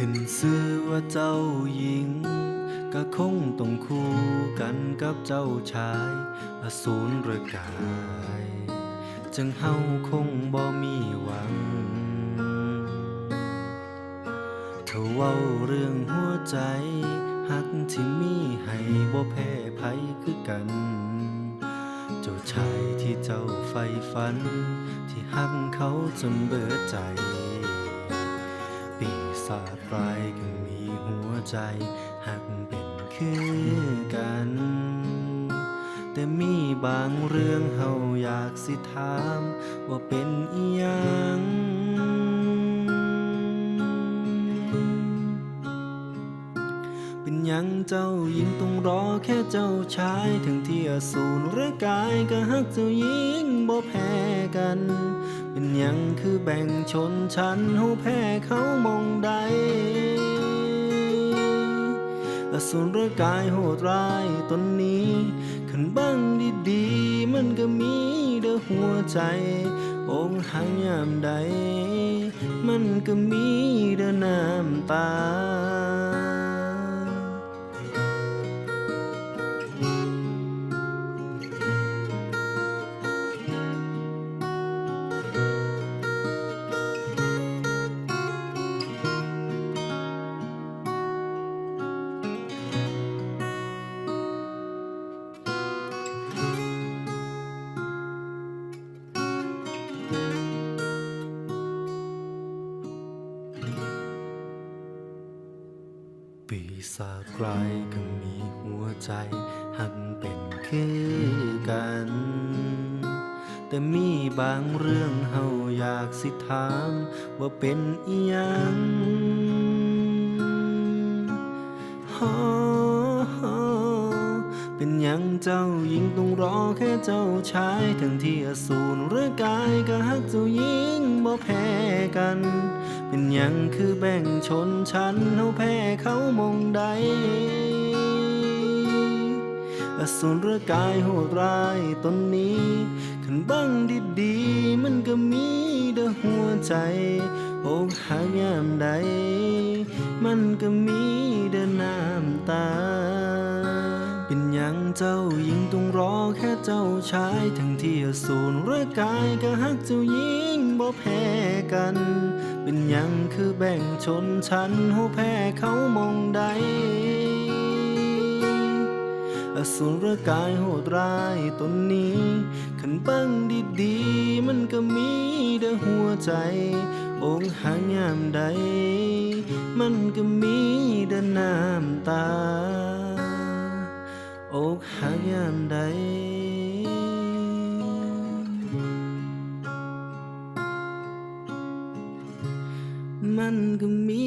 ขึ้นชื่อว่าเจ้าหญิง ก็คงต้องคู่กันกับเจ้าชายอสูรรือกาย จึงเฮาคงบ่มีหวังเธอเว้าเรื่องหัวใจหักที่มีให้บ่แพ้ภัยคือกัน เจ้าชายที่เจ้าใฝ่ฝัน ที่หักเขาจนเบิดใจ ปีศาจร้ายก็มีหัวใจหักเป็นคือกัน แต่มีบางเรื่องเฮาอยากสิถาม ว่าเป็นอีหยัง เจ้าหญิงต้องรอแค่เจ้าชาย ถึงที่อสูรหรือกายก็ฮักเจ้าหญิงบ่แพ้กัน เป็นยังคือแบ่งชนชั้นเฮาแพ้เขามองใดอสูรหรือกายโหดร้ายตนนี้ขันบังดีๆมันก็มีเด้อหัวใจองค์หางยามใด มันก็มีเด้อน้ำตา ปีศาจร้ายก็มีหัวใจ หักเป็นคือกัน แต่มีบางเรื่องเฮาอยากสิถาม ว่าเป็นอีหยังฮอฮอเป็นยังเจ้าหญิงต้องรอแค่เจ้าชาย ทั้งที่อสูรหรือกายก็ฮักเจ้าหญิงบ่แพ้กัน ยังคือแบ่งชนชั้นเฮาแพ้เขามงใด อสูรกายโหดร้ายตนนี้ขันบังดีๆมันก็มีเด้อหัวใจอกหักยามใด มันก็มีเด้อน้ำตา เป็นหยังเจ้าหญิงต้องรอแค่เจ้าชาย ทั้งที่อสูรกายก็ฮักเจ้าหญิงบ่แพ้กัน ยังคือแบ่งชนชั้นเฮาแพ้เขามองใดอสูรกายโหดร้ายตนนี้ ขันบังดีๆ มันก็มีเด้หัวใจ องค์หางยามใด มันก็มีเด้น้ำตา อกหางยามใด มันก็มี